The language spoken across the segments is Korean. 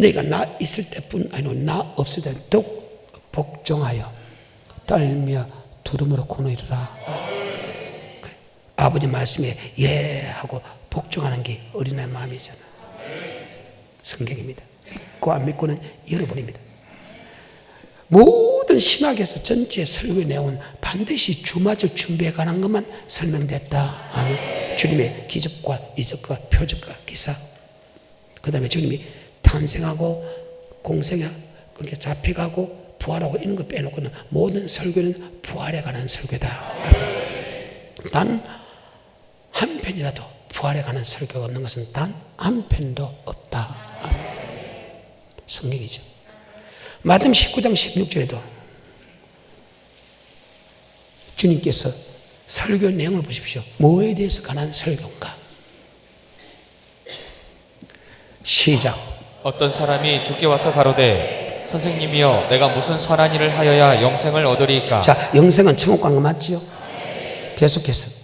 너희가 나 있을 때뿐 아니고 나 없을 때 더욱 복종하여 떨며 두름으로 고노이르라 그래. 아버지 말씀에 예 하고 복종하는 게 어린아이 마음이잖아 성경입니다 믿고 안 믿고는 여러분입니다 모든 신학에서 전체 설교의 내용은 반드시 주마절 준비해 가는 것만 설명됐다. 아멘. 주님의 기적과 이적과 표적과 기사. 그 다음에 주님이 탄생하고 공생하, 그게 잡혀가고 부활하고 이런 거 빼놓고는 모든 설교는 부활에 관한 설교다. 단 한 편이라도 부활에 관한 설교가 없는 것은 단 한 편도 없다. 성경이죠. 마태음 19장 16절에도 주님께서 설교 내용을 보십시오. 뭐에 대해서 관한 설교인가? 시작. 어떤 사람이 주께 와서 가로되 선생님이여 내가 무슨 선한 일을 하여야 영생을 얻으리이까 자, 영생은 천국 간거 맞지요? 계속해서.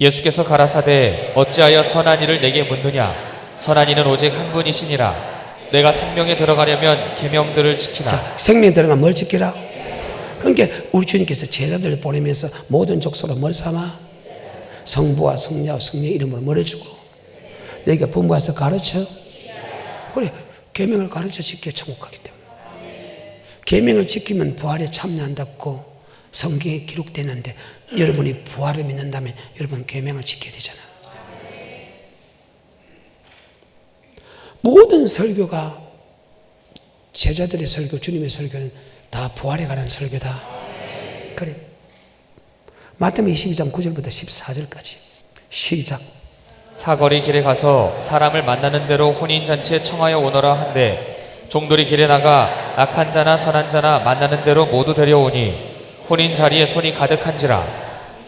예수께서 가라사대 어찌하여 선한 일을 내게 묻느냐 선한 이는 오직 한 분이시니라 내가 생명에 들어가려면 계명들을 지키라 자, 생명 들어가 뭘 지키라? 그러니까 우리 주님께서 제자들을 보내면서 모든 족속으로 뭘 삼아? 성부와 성자와 성령의 이름으로 뭐를 주고 내가 분부해서 가르쳐 그래 계명을 가르쳐 지켜 천국 가기 때문에 계명을 지키면 부활에 참여한다고 성경에 기록되는데 여러분이 부활을 믿는다면 여러분 계명을 지켜야 되잖아 모든 설교가 제자들의 설교, 주님의 설교는 다 부활에 관한 설교다. 그래. 마태복음 22장 9절부터 14절까지. 시작. 사거리 길에 가서 사람을 만나는 대로 혼인 잔치에 청하여 오너라 한데 종들이 길에 나가 악한 자나 선한 자나 만나는 대로 모두 데려오니 혼인 자리에 손이 가득한지라.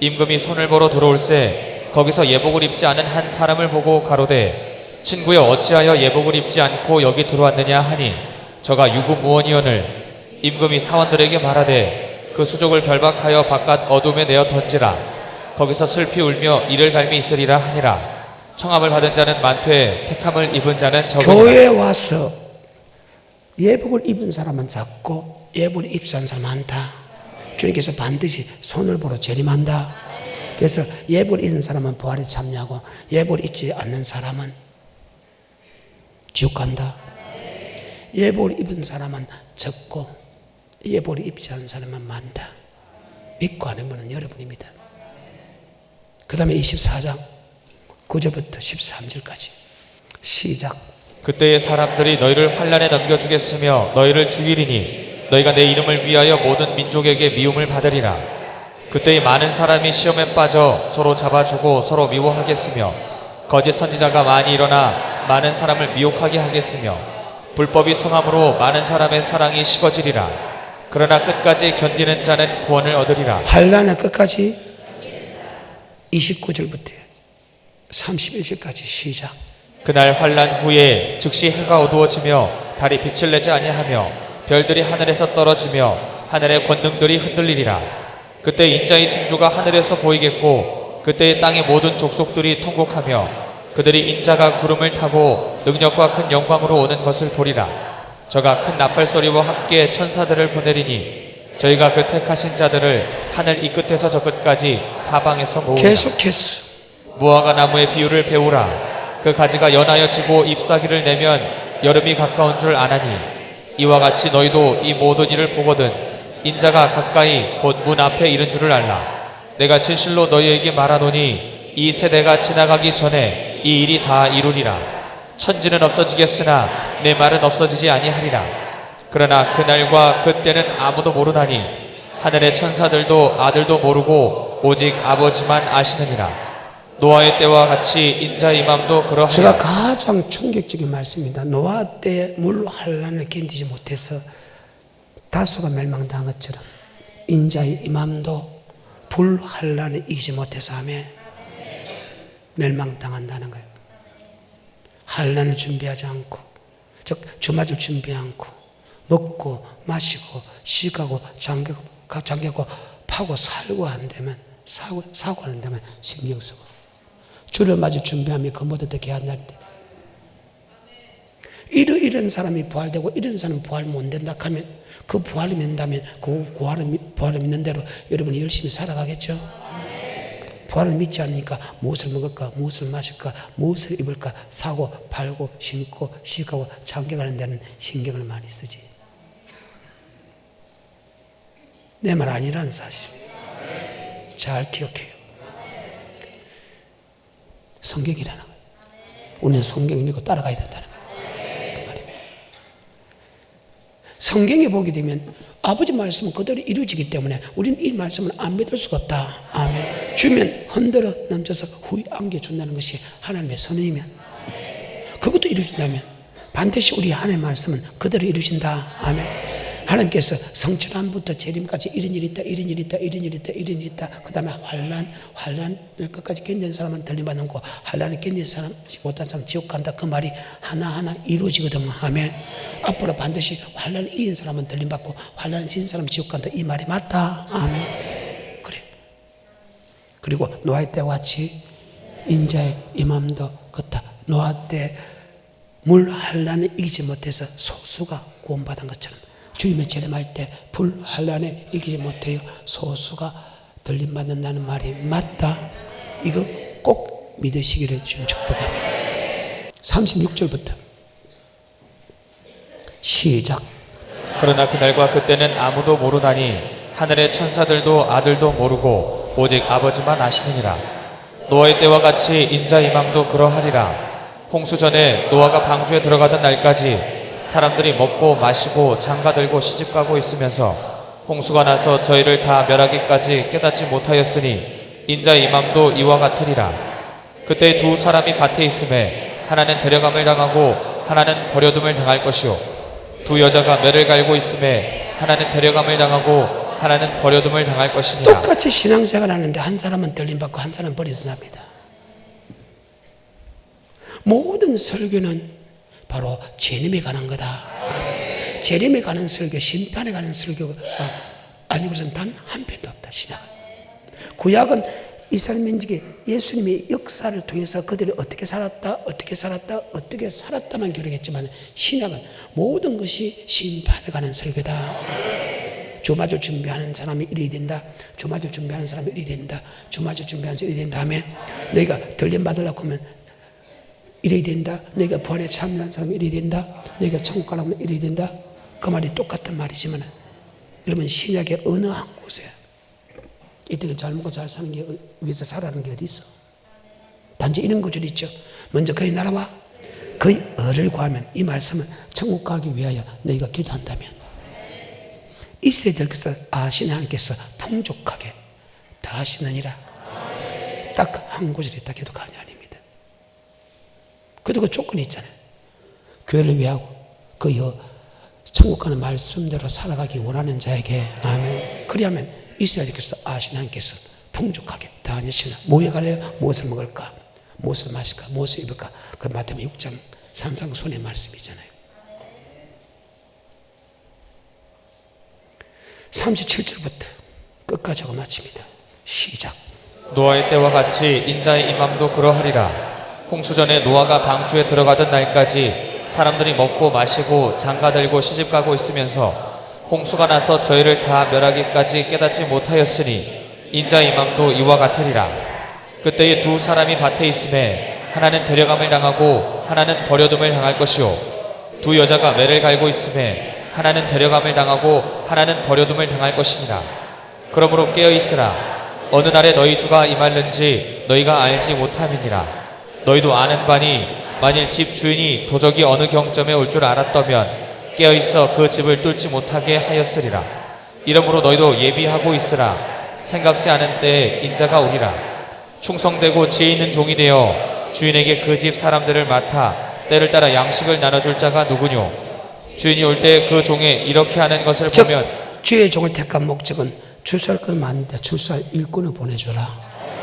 임금이 손을 보러 들어올세 거기서 예복을 입지 않은 한 사람을 보고 가로되 친구여 어찌하여 예복을 입지 않고 여기 들어왔느냐 하니 저가 유구무원이언을 임금이 사원들에게 말하되 그 수족을 결박하여 바깥 어둠에 내어 던지라. 거기서 슬피 울며 이를 갈미 있으리라 하니라 청함을 받은 자는 많되 택함을 입은 자는 적으니라 교회에 와서 예복을 입은 사람은 작고 예복을 않은 사람 많다. 주님께서 반드시 손을 보러 재림한다. 그래서 예복을 입은 사람은 부활에 참여하고 예복을 입지 않는 사람은 지옥 간다. 예복을 입은 사람은 적고 예복을 입지 않은 사람은 많다. 믿고 안 하면 여러분입니다. 그 다음에 24장 9절부터 13절까지. 시작. 그때의 사람들이 너희를 환란에 넘겨주겠으며 너희를 죽이리니 너희가 내 이름을 위하여 모든 민족에게 미움을 받으리라. 그때의 많은 사람이 시험에 빠져 서로 잡아주고 서로 미워하겠으며 거짓 선지자가 많이 일어나 많은 사람을 미혹하게 하겠으며 불법이 성함으로 많은 사람의 사랑이 식어지리라. 그러나 끝까지 견디는 자는 구원을 얻으리라. 환란의 끝까지? 29절부터 31절까지 시작. 그날 환란 후에 즉시 해가 어두워지며 달이 빛을 내지 아니하며 별들이 하늘에서 떨어지며 하늘의 권능들이 흔들리리라. 그때 인자의 징조가 하늘에서 보이겠고 그때의 땅의 모든 족속들이 통곡하며 그들이 인자가 구름을 타고 능력과 큰 영광으로 오는 것을 보리라. 저가 큰 나팔 소리와 함께 천사들을 보내리니 저희가 그 택하신 자들을 하늘 이 끝에서 저 끝까지 사방에서 모으리라. 계속해서 무화과 나무의 비유를 배우라. 그 가지가 연하여 지고 잎사귀를 내면 여름이 가까운 줄 아나니 이와 같이 너희도 이 모든 일을 보거든 인자가 가까이 곧 문 앞에 이른 줄을 알라. 내가 진실로 너희에게 말하노니 이 세대가 지나가기 전에 이 일이 다 이루리라. 천지는 없어지겠으나 내 말은 없어지지 아니하리라. 그러나 그날과 그때는 아무도 모르나니 하늘의 천사들도 아들도 모르고 오직 아버지만 아시느니라. 노아의 때와 같이 인자 임함도 그러하여 제가 가장 충격적인 말씀입니다. 노아 때 물 환란을 견디지 못해서 다소가 멸망당한 것처럼 인자의 임함도 불 환란을 이기지 못해서 하며 멸망당한다는 거예요. 환란을 준비하지 않고 즉 주마줄 준비 않고 먹고 마시고 잠기고 잠기고 파고 살고 안 되면 사고 사고 안 되면 신경 쓰고 주를 맞을 준비하며 그 모든 때 개한날 때 이런 이런 사람이 부활되고 이런 사람은 부활 못 된다 하면 그 부활을 믿는다면 그 부활을, 믿- 부활을 믿는 대로 여러분이 열심히 살아가겠죠. 부활을 믿지 않으니까 무엇을 먹을까, 무엇을 마실까, 무엇을 입을까 사고 팔고 신고 시가고 장기가는 데는 신경을 많이 쓰지. 내 말 아니라는 사실. 잘 기억해요. 성경이라는 거예요. 우리는 성경을 믿고 따라가야 된다는 거예요. 그. 성경에 보게 되면 아버지 말씀은 그대로 이루어지기 때문에 우리는 이 말씀을 안 믿을 수가 없다. 아멘. 주면 흔들어 넘쳐서 후에 안겨준다는 것이 하나님의 선언이면 그것도 이루어진다면 반드시 우리 하나님의 말씀은 그대로 이루어진다. 아멘. 하나님께서 성천함부터 재림까지 이런 일이 있다, 이런 일이 있다, 이런 일이 있다, 이런 일이 있다. 그 다음에 환란, 환란을 끝까지 견디는 사람은 들림받는 거, 환란을 견디는 사람, 못한 사람 지옥 간다. 그 말이 하나하나 이루어지거든. 아멘. 앞으로 반드시 환란을 이긴 사람은 들림받고, 환란을 지은 사람은 지옥 간다. 이 말이 맞다. 아멘. 그래. 그리고 노아의 때와 같이 인자의 임함도 걷다. 노아 때 물 한란에 이기지 못해서 소수가 구원받은 것처럼 주님의 재림할 때 불 한란에 이기지 못해요 소수가 들림받는다는 말이 맞다. 이거 꼭 믿으시기를 주님 축복합니다. 36절부터 시작. 그러나 그날과 그때는 아무도 모르나니 하늘의 천사들도 아들도 모르고 오직 아버지만 아시느니라 노아의 때와 같이 인자 임함도 그러하리라 홍수 전에 노아가 방주에 들어가던 날까지 사람들이 먹고 마시고 장가들고 시집가고 있으면서 홍수가 나서 저희를 다 멸하기까지 깨닫지 못하였으니 인자 임함도 이와 같으리라. 그때 두 사람이 밭에 있음에 하나는 데려감을 당하고 하나는 버려둠을 당할 것이요. 두 여자가 매를 갈고 있음에 하나는 데려감을 당하고 하나는 버려둠을 당할 것이니라. 똑같이 신앙생활 하는데 한 사람은 들림받고 한 사람은 버려둔답니다. 모든 설교는 바로 재림에 관한 거다. 재림에 관한 설교, 심판에 관한 설교가 아니고선 단 한 편도 없다. 신약은. 구약은 이스라엘 민족이 예수님의 역사를 통해서 그들이 어떻게 살았다, 어떻게 살았다, 어떻게 살았다만 기록했지만 신약은 모든 것이 심판에 관한 설교다. 주마절 준비하는 사람이 이래야 된다. 주마절 준비하는 사람이 이래야 된다. 주마절 준비하는 사람이 이래야 된다 하면 너희가 들림 받으려고 하면 이래야 된다. 너희가 부활에 참여한 사람이 이래야 된다. 너희가 천국 가려면 이래야 된다. 그 말이 똑같은 말이지만 여러분 신약의 어느 한 곳에 이때는 잘 먹고 잘 사는 게 위해서 살아는 게 어디 있어? 단지 이런 구절이 있죠. 먼저 그의 나라와 그의 을을 구하면 이 말씀은 천국 가기 위하여 너희가 기도한다면 있어야 될 것을 아시는 하나님께서 풍족하게 다 하시느니라. 딱 한 구절이 딱 해도 아닙니다. 그래도 그 조건이 있잖아요. 교회를 위하고 그 여, 천국 가는 말씀대로 살아가기 원하는 자에게 아멘. 그리하면 것을 아시는 하나님께서 풍족하게 다 하시나. 뭐에 가려요? 무엇을 먹을까? 무엇을 마실까? 무엇을 입을까? 그 마태복음 6장 산상손의 말씀이잖아요. 37절부터 끝까지 하고 마칩니다. 시작. 노아의 때와 같이 인자의 임함도 그러하리라. 홍수 전에 노아가 방주에 들어가던 날까지 사람들이 먹고 마시고 장가들고 시집가고 있으면서 홍수가 나서 저희를 다 멸하기까지 깨닫지 못하였으니 인자 임함도 이와 같으리라. 그때에 두 사람이 밭에 있음에 하나는 데려감을 당하고 하나는 버려둠을 당할 것이요 두 여자가 매를 갈고 있음에 하나는 데려감을 당하고 하나는 버려둠을 당할 것이니라. 그러므로 깨어 있으라. 어느 날에 너희 주가 임할는지 너희가 알지 못함이니라. 너희도 아는 바니 만일 집 주인이 도적이 어느 경점에 올 줄 알았다면 깨어 있어 그 집을 뚫지 못하게 하였으리라. 이러므로 너희도 예비하고 있으라. 생각지 않은 때에 인자가 오리라. 충성되고 지혜 있는 종이 되어 주인에게 그 집 사람들을 맡아 때를 따라 양식을 나눠줄 자가 누구뇨? 주인이 올 때 그 종에 이렇게 하는 것을 즉 보면 주의 종을 택한 목적은 출소할 것 많은데 출소할 일꾼을 보내줘라.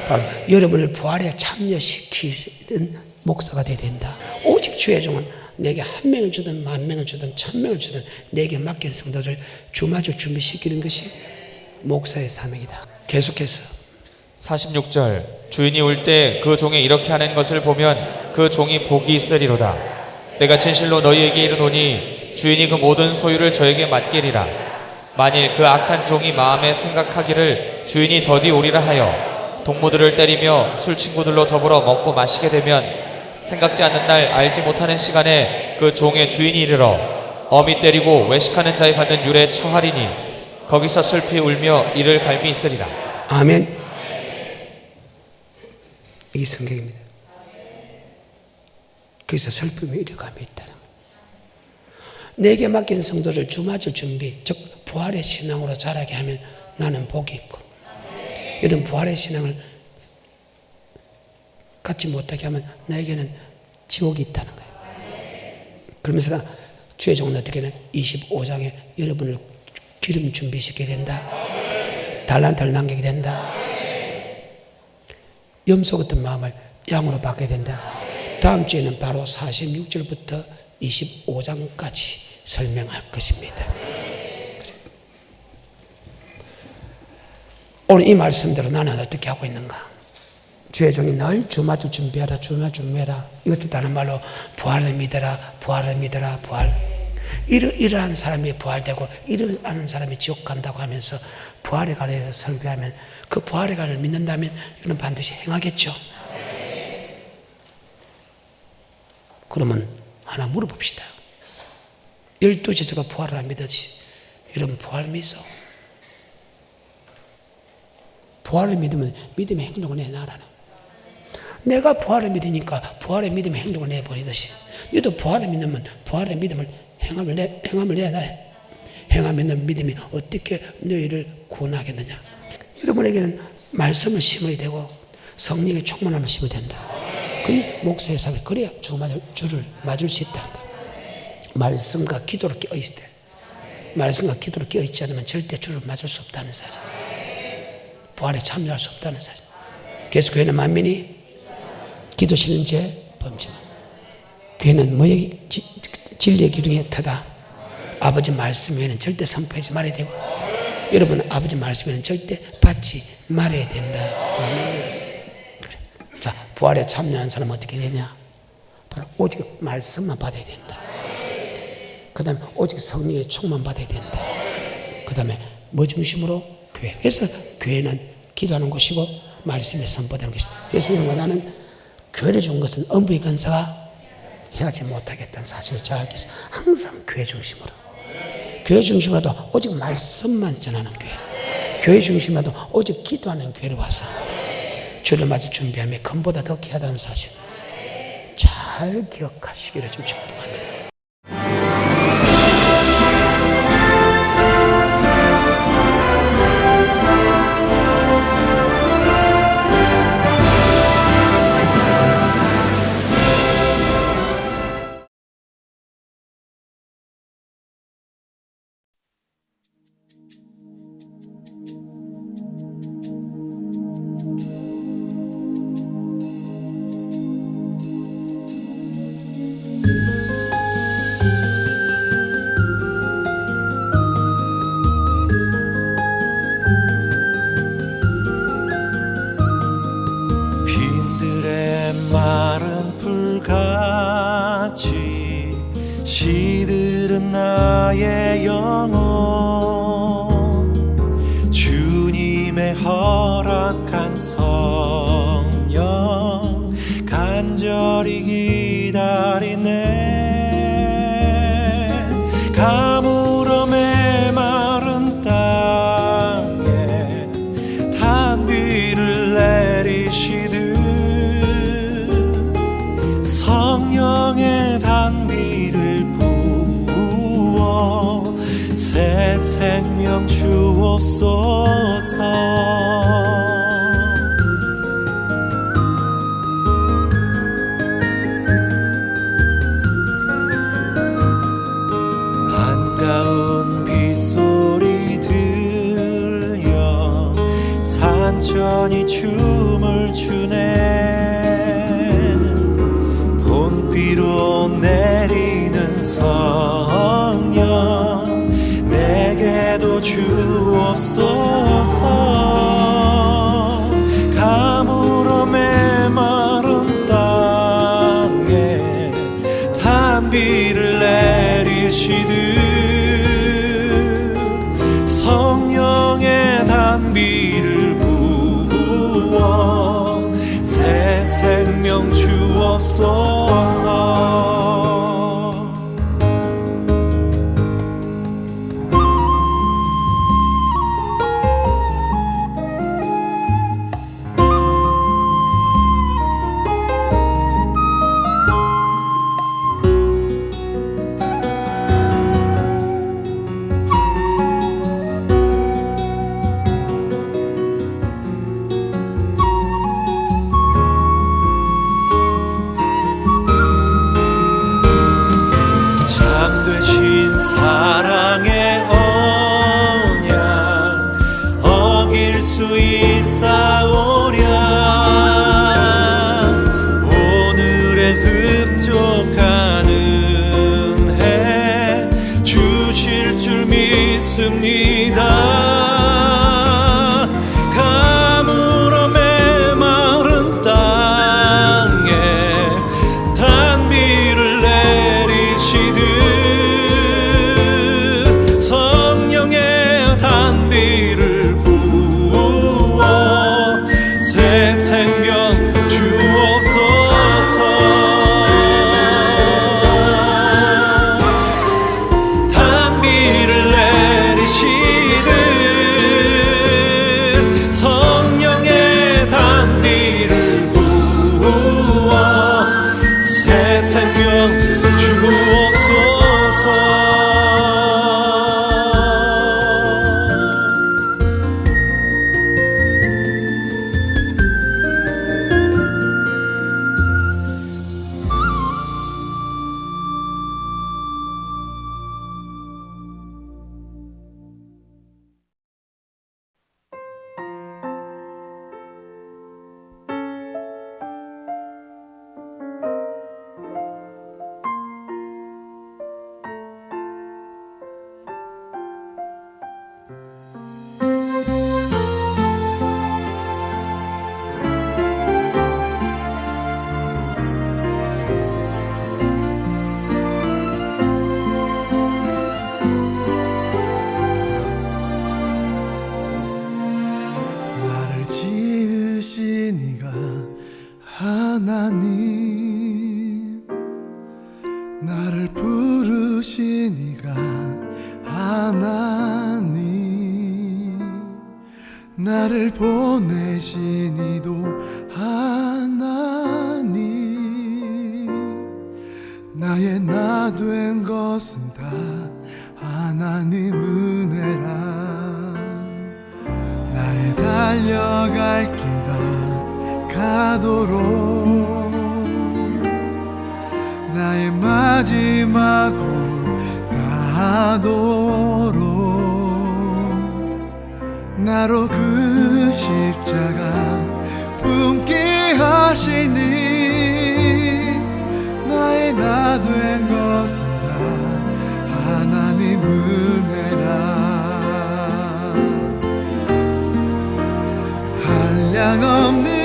바로 여러분을 부활에 참여시키는 목사가 돼야 된다. 오직 주의 종은 내게 한 명을 주든 만 명을 주든 천 명을 주든 내게 맡긴 성도를 주마주 준비시키는 것이 목사의 사명이다. 계속해서 46절 주인이 올 때 그 종이 이렇게 하는 것을 보면 그 종이 복이 있으리로다 내가 진실로 너희에게 이르노니 주인이 그 모든 소유를 저에게 맡기리라 만일 그 악한 종이 마음에 생각하기를 주인이 더디 오리라 하여 동무들을 때리며 술 친구들로 더불어 먹고 마시게 되면 생각지 않는 날 알지 못하는 시간에 그 종의 주인이 이르러 어미 때리고 외식하는 자의 받는 율에 처하리니 거기서 슬피 울며 이를 갈미 있으리라 아멘. 이게 성경입니다. 그래서 슬픔이 이래감이 있다는. 내게 맡긴 성도를 주맞을 준비, 즉 부활의 신앙으로 자라게 하면 나는 복이 있고 이런 부활의 신앙을 갖지 못하게 하면 나에게는 지옥이 있다는 거예요. 그러면서 나 주의 종은 어떻게 는 25장에 여러분을 기름 준비시켜야 된다. 달란트를 남기게 된다. 염소 같은 마음을 양으로 바뀌게 된다. 다음 주에는 바로 46절부터 25장까지 설명할 것입니다. 오늘 이 말씀대로 나는 어떻게 하고 있는가? 주의 종이 늘 주마주 준비하라, 주마 준비하라. 이것을 다른 말로 부활을 믿어라, 부활을 믿어라, 부활. 이러, 이러한 사람이 부활되고 이러한 사람이 지옥 간다고 하면서 부활에 관해서 설교하면 그 부활에 관을 믿는다면 이는 반드시 행하겠죠. 그러면 하나 물어봅시다. 열두 제자가 부활을 안 믿었지. 이런 부활 믿어. 부활을 믿으면 믿음의 행동을 내놔라는. 내가 부활을 믿으니까 부활의 믿음의 행동을 내보이듯이 너도 부활을 믿으면 부활의 믿음을 행함을 내, 행함을 내놔. 행하면 믿음이 어떻게 너희를 구원하겠느냐. 여러분에게는 말씀을 심어야 되고 성령의 충만함을 심어야 된다. 그게 목사의 삶이 그래야 주 맞을, 주를 맞을 수 있다. 말씀과 기도로 끼어 있을 때 말씀과 기도로 끼어 있지 않으면 절대 주를 맞을 수 없다는 사실. 부활에 참여할 수 없다는 사실. 그래서 교회는 만민이 기도시는 죄 범죄. 교회는 뭐의 지- 진리의 기둥의 터다. 아버지 말씀 외에는 절대 선포하지 말아야 되고 여러분 아버지 말씀 외에는 절대 받지 말아야 된다. 그래. 자 부활에 참여한 사람은 어떻게 되냐? 바로 오직 말씀만 받아야 된다. 그 다음에 오직 성령의 충만 받아야 된다. 그 다음에 뭐 중심으로? 교회. 그래서 교회는 기도하는 곳이고 말씀에 선포되는 것이다. 그래서 나는 교회를 준 것은 엄부의 건사가 해하지 못하겠다는 사실을 잘 위해서 항상 교회 중심으로. 교회 중심으로도 오직 말씀만 전하는 교회. 교회 중심으로도 오직 기도하는 교회로 와서 주를 맞을 준비하며 금보다 더 귀하다는 사실 잘 기억하시기를 좀 축복합니다. 나의 영혼 soul. 나를 보내시니도 하나님. 나의 나 된 것은 다 하나님 은혜라. 나의 달려갈 길 다 가도록. 나의 마지막 옷다 하도록. 나로 그 십자가 품게 하시니 나의 나 된 것은 다 하나님 은혜라. 한량 없는